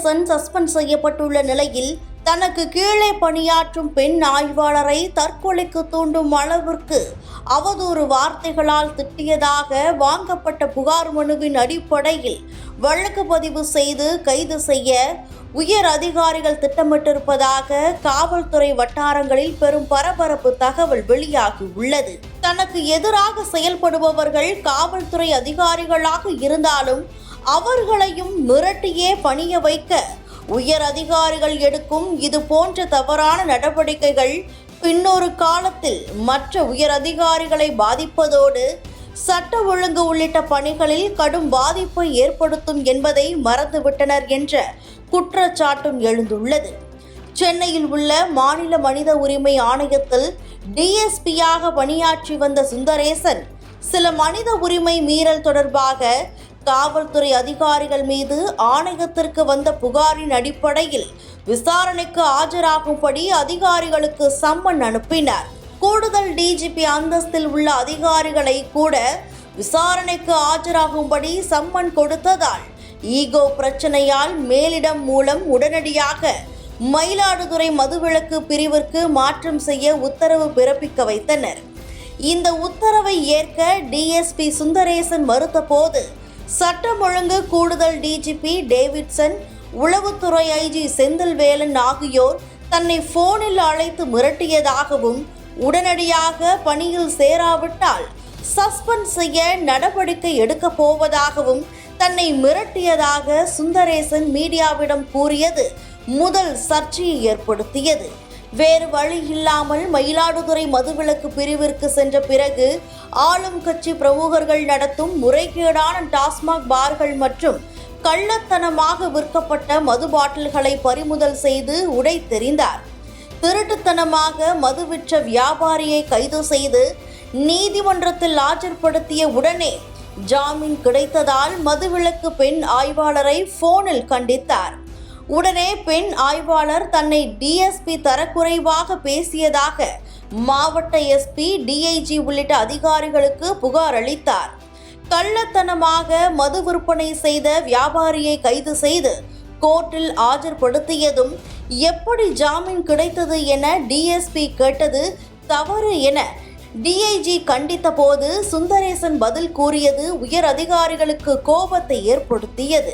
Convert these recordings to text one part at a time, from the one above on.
Sundaresan suspend செய்யப்பட்டுள்ள நிலையில் தனக்கு கீழே பணியாற்றும் பெண் ஆய்வாளரை தற்கொலைக்கு தூண்டும் அளவிற்கு அவதூறு வார்த்தைகளால் திட்டியதாக வாங்கப்பட்ட புகார் மனுவின் அடிப்படையில் வழக்கு பதிவு செய்து கைது செய்ய உயர் அதிகாரிகள் திட்டமிட்டிருப்பதாக காவல்துறை வட்டாரங்களில் பெரும் பரபரப்பு தகவல் வெளியாகி உள்ளது. தனக்கு எதிராக செயல்படுபவர்கள் காவல்துறை அதிகாரிகளாக இருந்தாலும் அவர்களையும் மிரட்டியே பணிய வைக்க உயர் அதிகாரிகள் எடுக்கும் இது போன்ற தவறான நடவடிக்கைகள் பின்னொரு காலத்தில் மற்ற உயர் அதிகாரிகளை பாதிப்பதோடு சட்ட ஒழுங்கு உள்ளிட்ட பணிகளில் கடும் பாதிப்பை ஏற்படுத்தும் என்பதை மறந்துவிட்டனர் என்ற குற்றச்சாட்டும் எழுந்துள்ளது. சென்னையில் உள்ள மாநில மனித உரிமை ஆணையத்தில் டிஎஸ்பியாக பணியாற்றி வந்த சுந்தரேசன் சில மனித உரிமை மீறல் தொடர்பாக காவல்துறை அதிகாரிகள் மீது ஆணையத்திற்கு வந்த புகாரின் அடிப்படையில் விசாரணைக்கு ஆஜராகும்படி அதிகாரிகளுக்கு சம்மன் அனுப்பினார். கூடுதல் டிஜிபி அந்தஸ்தில் உள்ள அதிகாரிகளை கூட விசாரணைக்கு ஆஜராகும்படி சம்மன் கொடுத்ததால் ஈகோ பிரச்சனையால் மேலிடம் மூலம் உடனடியாக மயிலாடுதுறை மதுவிலக்கு பிரிவிற்கு மாற்றம் செய்ய உத்தரவு பிறப்பிக்க வைத்தனர். இந்த உத்தரவை ஏற்க டிஎஸ்பி சுந்தரேசன் மறுத்தபோது சட்டம் ஒழுங்கு கூடுதல் டிஜிபி டேவிட்சன் உளவுத்துறை ஐஜி செந்தில்வேலன் ஆகியோர் தன்னை போனில் அழைத்து மிரட்டியதாகவும் உடனடியாக பணியில் சேராவிட்டால் சஸ்பெண்ட் செய்ய நடவடிக்கை எடுக்கப் போவதாகவும் தன்னை மிரட்டியதாக சுந்தரேசன் மீடியாவிடம் கூறியது முதல் சர்ச்சையை ஏற்படுத்தியது. வேறு வழி இல்லாமல் மயிலாடுதுறை மதுவிலக்கு பிரிவிற்கு சென்ற பிறகு ஆளும் கட்சி பிரமுகர்கள் நடத்தும் முறைகேடான டாஸ்மாக் பார்கள் மற்றும் கள்ளத்தனமாக விற்கப்பட்ட மது பாட்டில்களை பறிமுதல் செய்து உடை தெரிந்தார். திருட்டுத்தனமாக மது விற்ற வியாபாரியை கைது செய்து நீதிமன்றத்தில் ஆஜர்படுத்திய உடனே ஜாமீன் கிடைத்ததால் மதுவிலக்கு பெண் ஆய்வாளரை போனில் கண்டித்தார். உடனே பெண் ஆய்வாளர் தன்னை டிஎஸ்பி தரக்குறைவாக பேசியதாக மாவட்ட எஸ்பி டிஐஜி உள்ளிட்ட அதிகாரிகளுக்கு புகார் அளித்தார். கள்ளத்தனமாக மது விற்பனை செய்த வியாபாரியை கைது செய்து கோர்ட்டில் ஆஜர்படுத்தியதும் எப்படி ஜாமீன் கிடைத்தது என டிஎஸ்பி கேட்டது தவறு என டிஐஜி கண்டித்த போது சுந்தரேசன் பதில் கூறியது உயர் அதிகாரிகளுக்கு கோபத்தை ஏற்படுத்தியது.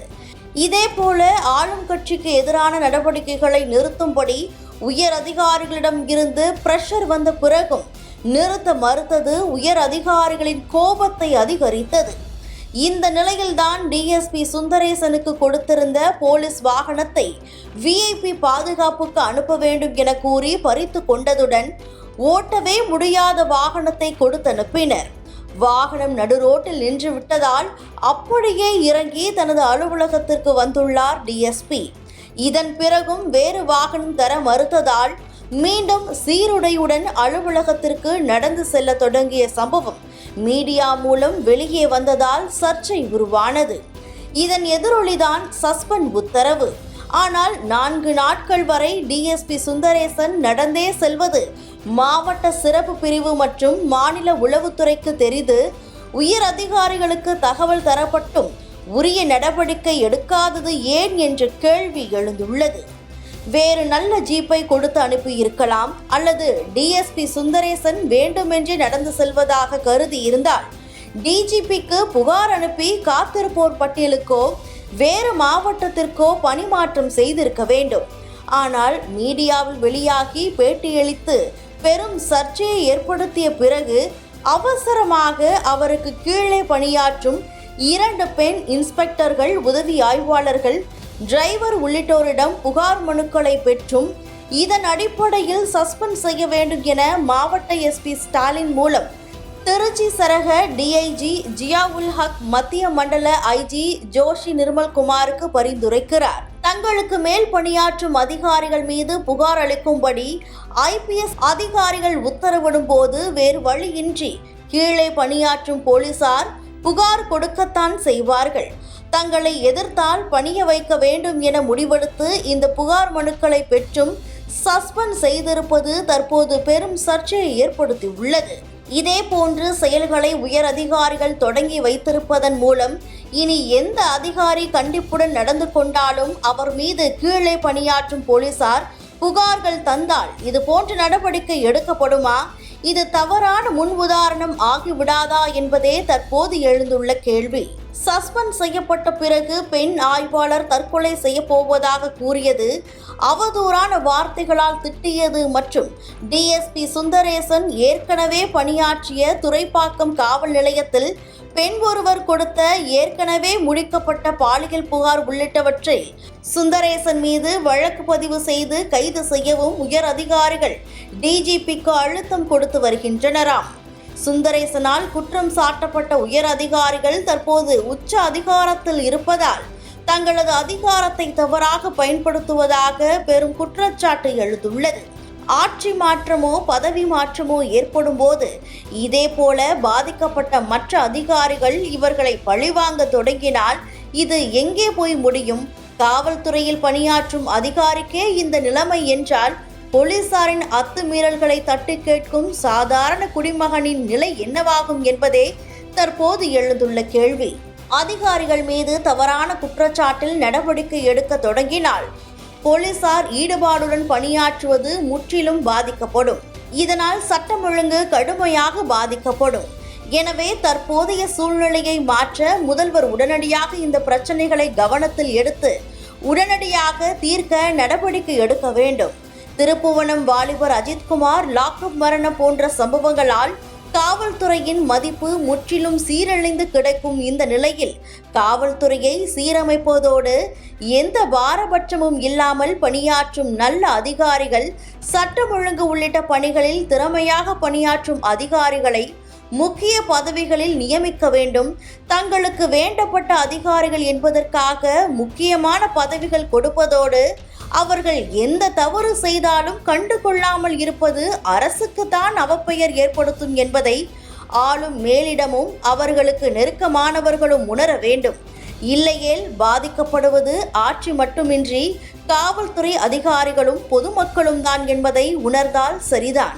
இதேபோல ஆளும் கட்சிக்கு எதிரான நடவடிக்கைகளை நிறுத்தும்படி உயர் அதிகாரிகளிடம் இருந்து பிரஷர் வந்த பிறகும் நிறுத்த மறுத்தது உயர் அதிகாரிகளின் கோபத்தை அதிகரித்தது. இந்த நிலையில்தான் டிஎஸ்பி சுந்தரேசனுக்கு கொடுத்திருந்த போலீஸ் வாகனத்தை விஐபி பாதுகாப்புக்கு அனுப்ப வேண்டும் என கூறி பறித்து கொண்டதுடன் ஓட்டவே முடியாத வாகனத்தை கொடுத்து அனுப்பினர் வாகனம் நடுரோட்டில் நின்று விட்டதால் அப்படியே இறங்கி தனது அலுவலகத்திற்கு வந்துள்ளார் டிஎஸ்பி. இதன் பிறகும் வேறு வாகனம் தர மறுத்ததால் மீண்டும் சீருடையுடன் அலுவலகத்திற்கு நடந்து செல்ல தொடங்கிய சம்பவம் மீடியா மூலம் வெளியே வந்ததால் சர்ச்சை உருவானது. இதன் எதிரொலிதான் சஸ்பெண்ட் உத்தரவு. ஆனால் நான்கு நாட்கள் வரை டிஎஸ்பி சுந்தரேசன் நடந்தே செல்வது மாவட்ட சிறப்பு பிரிவு மற்றும் மாநில உளவுத்துறைக்கு தெரிந்து உயர் அதிகாரிகளுக்கு தகவல் தரப்பட்டும் உரிய நடவடிக்கை எடுக்காதது ஏன் என்ற கேள்வி எழுந்துள்ளது. வேறு நல்ல ஜீப்பை கொடுத்து அனுப்பியிருக்கலாம் அல்லது டிஎஸ்பி சுந்தரேசன் வேண்டுமென்றே நடந்து செல்வதாக கருதி இருந்தால் டிஜிபிக்கு புகார் அனுப்பி காத்திருப்போர் பட்டியலுக்கோ வேறு மாவட்டத்திற்கோ பணிமாற்றம் செய்திருக்க வேண்டும். ஆனால் மீடியாவில் வெளியாகி பேட்டியளித்து பெரும் சர்ச்சையை ஏற்படுத்திய பிறகு அவசரமாக அவருக்கு கீழே பணியாற்றும் இரண்டு பெண் இன்ஸ்பெக்டர்கள் உதவி ஆய்வாளர்கள் டிரைவர் உள்ளிட்டோரிடம் புகார் மனுக்களை பெற்றும் இதன் அடிப்படையில் சஸ்பெண்ட் செய்ய வேண்டும் என மாவட்ட எஸ்பி ஸ்டாலின் மூலம் திருச்சி சரக டிஐஜி ஜியாவுல் ஹக் மத்திய மண்டல ஐஜி ஜோஷி நிர்மல்குமாருக்கு பரிந்துரைக்கிறார். தங்களுக்கு மேல் பணியாற்றும் அதிகாரிகள் மீது புகார் அளிக்கும்படி ஐபிஎஸ் அதிகாரிகள் உத்தரவிடும் போது வேறு வழியின்றி கீழே பணியாற்றும் போலீசார் புகார் கொடுக்கத்தான் செய்வார்கள். தங்களை எதிர்த்தால் பணிய வைக்க வேண்டும் என முடிவெடுத்து இந்த புகார் மனுக்களை பெற்றும் சஸ்பெண்ட் செய்திருப்பது தற்போது பெரும் சர்ச்சையை ஏற்படுத்தியுள்ளது. இதே போன்று செயல்களை உயர் அதிகாரிகள் தொடங்கி வைத்திருப்பதன் மூலம் இனி எந்த அதிகாரி கண்டிப்புடன் நடந்து கொண்டாலும் அவர் மீது கீழே பணியாற்றும் போலீசார் புகார்கள் தந்தால் இது போன்ற நடவடிக்கை எடுக்கப்படுமா? இது தவறான முன் உதாரணம் ஆகிவிடாதா என்பதே தற்போது எழுந்துள்ள கேள்வி. சஸ்பெண்ட் செய்யப்பட்ட பிறகு பெண் ஆய்வாளர் தற்கொலை செய்யப்போவதாக கூறியது. அவதூறான வார்த்தைகளால் திட்டியது மற்றும் டிஎஸ்பி சுந்தரேசன் ஏற்கனவே பணியாற்றிய துறைப்பாக்கம் காவல் நிலையத்தில் பெண் ஒருவர் கொடுத்த ஏற்கனவே முடிக்கப்பட்ட பாலியல் புகார் உள்ளிட்டவற்றை சுந்தரேசன் மீது வழக்கு பதிவு செய்து கைது செய்யவும் உயர் அதிகாரிகள் டிஜிபிக்கு அழுத்தம் கொடுத்து வருகின்றனராம். சுந்தரேசனால் குற்றம் சாட்டப்பட்ட உயர் அதிகாரிகள் தற்போது உச்ச அதிகாரத்தில் இருப்பதால் தங்களது அதிகாரத்தை தவறாக பயன்படுத்துவதாக பெரும் குற்றச்சாட்டு எழுந்துள்ளது. ஆட்சி மாற்றமோ பதவி மாற்றமோ ஏற்படும் போது இதே போல பாதிக்கப்பட்ட மற்ற அதிகாரிகள் இவர்களை பழிவாங்க தொடங்கினால் இது எங்கே போய் முடியும்? காவல்துறையில் பணியாற்றும் அதிகாரிக்கே இந்த நிலைமை என்றால் போலீசாரின் அத்துமீறல்களை தட்டி கேட்கும் சாதாரண குடிமகனின் நிலை என்னவாகும் என்பதே தற்போது எழுந்துள்ள கேள்வி. அதிகாரிகள் மீது தவறான குற்றச்சாட்டில் நடவடிக்கை எடுக்க தொடங்கினால் போலீசார் ஈடுபாடுடன் பணியாற்றுவது முற்றிலும் பாதிக்கப்படும். இதனால் சட்டம் ஒழுங்கு கடுமையாக பாதிக்கப்படும். எனவே தற்போதைய சூழ்நிலையை மாற்ற முதல்வர் உடனடியாக இந்த பிரச்சனைகளை கவனத்தில் எடுத்து உடனடியாக தீர்க்க நடவடிக்கை எடுக்க வேண்டும். திருப்புவனம் வாலிபர் அஜித்குமார் லாக்அப் மரணம் போன்ற சம்பவங்களால் காவல்துறையின் மதிப்பு முற்றிலும் சீரழிந்து கிடைக்கும் இந்த நிலையில் காவல்துறையை சீரமைப்பதோடு எந்த பாரபட்சமும் இல்லாமல் பணியாற்றும் நல்ல அதிகாரிகள் சட்டம் ஒழுங்கு உள்ளிட்ட பணிகளில் திறமையாக பணியாற்றும் அதிகாரிகளை முக்கிய பதவிகளில் நியமிக்க வேண்டும். தங்களுக்கு வேண்டப்பட்ட அதிகாரிகள் என்பதற்காக முக்கியமான பதவிகள் கொடுப்பதோடு அவர்கள் எந்த தவறு செய்தாலும் கண்டு கொள்ளாமல் இருப்பது அரசுக்குத்தான் அவப்பெயர் ஏற்படுத்தும் என்பதை ஆளும் மேலிடமும் அவர்களுக்கு நெருக்கமானவர்களும் உணர வேண்டும். இல்லையேல் பாதிக்கப்படுவது ஆட்சி மட்டுமின்றி காவல்துறை அதிகாரிகளும் பொதுமக்களும் தான் என்பதை உணர்ந்தால் சரிதான்.